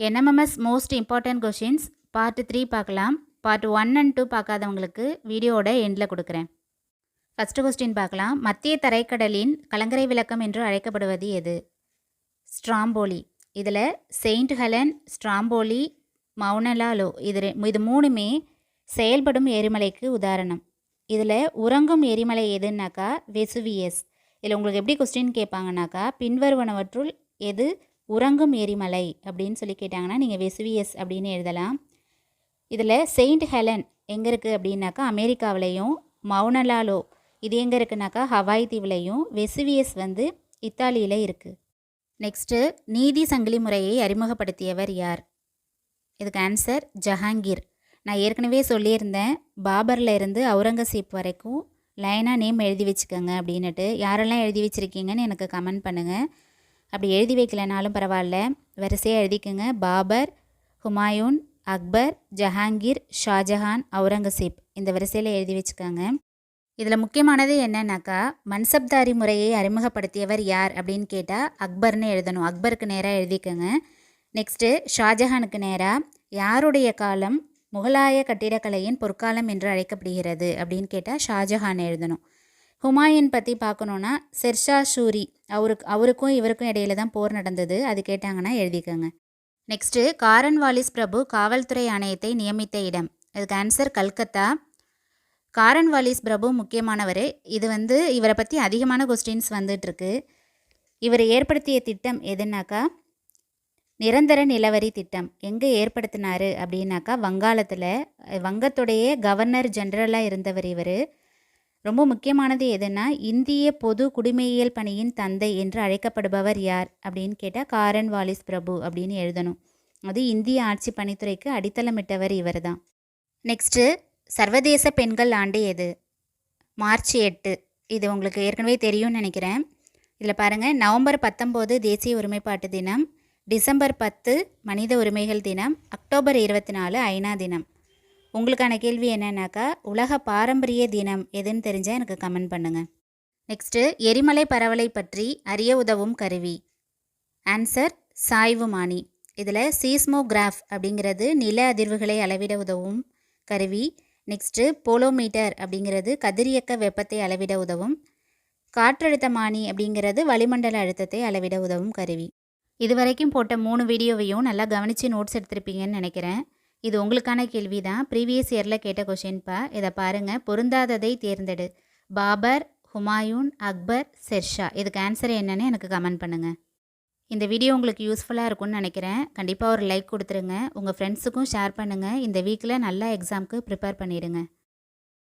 NMMS most important questions part three பார்க்கலாம். Part one and two பார்க்காதவங்களுக்கு வீடியோவோட எண்டில் கொடுக்குறேன். ஃபஸ்ட்டு கொஸ்டின் பார்க்கலாம். மத்திய தரைக்கடலின் கலங்கரை விளக்கம் என்று அழைக்கப்படுவது எது? ஸ்ட்ராம்போலி இதில் செயின்ட் ஹெலன் ஸ்ட்ராம்போலி மௌனலாலோ இது இது மூணுமே செயல்படும் எரிமலைக்கு உதாரணம். இதில் உறங்கும் எரிமலை எதுன்னாக்கா வெசுவியஸ் இதில் உங்களுக்கு எப்படி கொஸ்டின் கேட்பாங்கனாக்கா பின்வருவனவற்றுள் எது உறங்கும் எரிமலை அப்படின்னு சொல்லி கேட்டாங்கன்னா நீங்கள் வெசுவியஸ் அப்படின்னு எழுதலாம். இதில் செயின்ட் ஹெலன் எங்கே இருக்குது அப்படின்னாக்கா அமெரிக்காவிலையும் மௌனலாலோ இது எங்கே இருக்குனாக்கா ஹவாய் தீவுலையும் வெசுவியஸ் வந்து இத்தாலியில் இருக்குது நெக்ஸ்ட்டு நீதி சங்கிலி முறையை அறிமுகப்படுத்தியவர் யார்? இதுக்கு ஆன்சர் ஜஹாங்கீர் நான் ஏற்கனவே சொல்லியிருந்தேன் பாபர்ல இருந்து அவுரங்கசீப் வரைக்கும் லைனாக நேம் எழுதி வச்சுக்கோங்க அப்படின்னுட்டு. யாரெல்லாம் எழுதி வச்சுருக்கீங்கன்னு எனக்கு கமெண்ட் பண்ணுங்கள் அப்படி எழுதி வைக்கலனாலும் பரவாயில்ல. வரிசையாக எழுதிக்கோங்க. பாபர் ஹுமாயூன் அக்பர் ஜஹாங்கீர் ஷாஜஹான் அவுரங்கசீப். இந்த வரிசையில் எழுதி வச்சுக்கோங்க. இதில் முக்கியமானது என்னன்னாக்கா மன்சப்தாரி முறையை அறிமுகப்படுத்தியவர் யார் அப்படின்னு கேட்டால் அக்பர்னு எழுதணும். அக்பருக்கு நேராக எழுதிக்கோங்க. நெக்ஸ்ட்டு ஷாஜஹானுக்கு நேராக யாருடைய காலம் முகலாய கட்டிடக்கலையின் பொற்காலம் என்று அழைக்கப்படுகிறது அப்படின்னு கேட்டால் ஷாஜஹான் எழுதணும். ஹுமாயூன் பற்றி பார்க்கணுன்னா செர்ஷா ஷூரி அவருக்கு அவருக்கும் இவருக்கும் இடையில தான் போர் நடந்தது. அது கேட்டாங்கன்னா எழுதிக்கோங்க. நெக்ஸ்ட்டு காரன் வாலிஸ் பிரபு காவல்துறை ஆணையத்தை நியமித்த இடம். அதுக்கு ஆன்சர் கல்கத்தா. காரன் வாலிஸ் பிரபு முக்கியமானவர். இது வந்து இவரை பற்றி அதிகமான கொஸ்டின்ஸ் வந்துட்டுருக்கு. இவர் ஏற்படுத்திய திட்டம் எதுனாக்கா நிரந்தர நிலவரி திட்டம். எங்கே ஏற்படுத்தினாரு அப்படின்னாக்கா வங்காளத்தில் வங்கத்துடைய கவர்னர் ஜென்ரலாக இருந்தவர் இவர். ரொம்ப முக்கியமானது எதுனா இந்திய பொது குடிமையியல் பணியின் தந்தை என்று அழைக்கப்படுபவர் யார் அப்படின்னு கேட்டால் காரன் வாலிஸ் பிரபு அப்படின்னு எழுதணும். அது இந்திய ஆட்சி பணித்துறைக்கு அடித்தளமிட்டவர் இவர் தான் நெக்ஸ்ட்டு சர்வதேச பெண்கள் ஆண்டு எது? மார்ச் எட்டு. இது உங்களுக்கு ஏற்கனவே தெரியும்னு நினைக்கிறேன். இதில் பாருங்கள் நவம்பர் பத்தொம்போது தேசிய ஒருமைப்பாட்டு தினம் டிசம்பர் பத்து மனித உரிமைகள் தினம் அக்டோபர் இருபத்தி நாலு ஐநா தினம். உங்களுக்கான கேள்வி என்னன்னாக்கா உலக பாரம்பரிய தினம் எதுன்னு தெரிஞ்சால் எனக்கு கமெண்ட் பண்ணுங்கள் நெக்ஸ்ட்டு எரிமலை பரவலை பற்றி அறிய உதவும் கருவி. ஆன்சர் சாய்வுமானி இதில் சீஸ்மோகிராஃப் அப்படிங்கிறது நில அதிர்வுகளை அளவிட உதவும் கருவி. நெக்ஸ்ட்டு போலோமீட்டர் அப்படிங்கிறது கதிரியக்க வெப்பத்தை அளவிட உதவும். காற்றழுத்தமானி அப்படிங்கிறது வளிமண்டல அழுத்தத்தை அளவிட உதவும் கருவி. இதுவரைக்கும் போட்ட மூணு வீடியோவையும் நல்லா கவனித்து நோட்ஸ் எடுத்திருப்பீங்கன்னு நினைக்கிறேன். இது உங்களுக்கான கேள்வி தான் ப்ரீவியஸ் இயரில் கேட்ட கொஷின்ப்பா இதை பாருங்கள் பொருந்தாததை தேர்ந்தெடு. பாபர் ஹுமாயூன் அக்பர் செர்ஷா இதுக்கு ஆன்சர் என்னன்னு எனக்கு கமெண்ட் பண்ணுங்கள் இந்த வீடியோ உங்களுக்கு யூஸ்ஃபுல்லாக இருக்கும்னு நினைக்கிறேன். கண்டிப்பாக ஒரு லைக் கொடுத்துருங்க. உங்கள் ஃப்ரெண்ட்ஸுக்கும் ஷேர் பண்ணுங்கள் இந்த வீக்கில் நல்லா எக்ஸாமுக்கு ப்ரிப்பேர் பண்ணிடுங்க.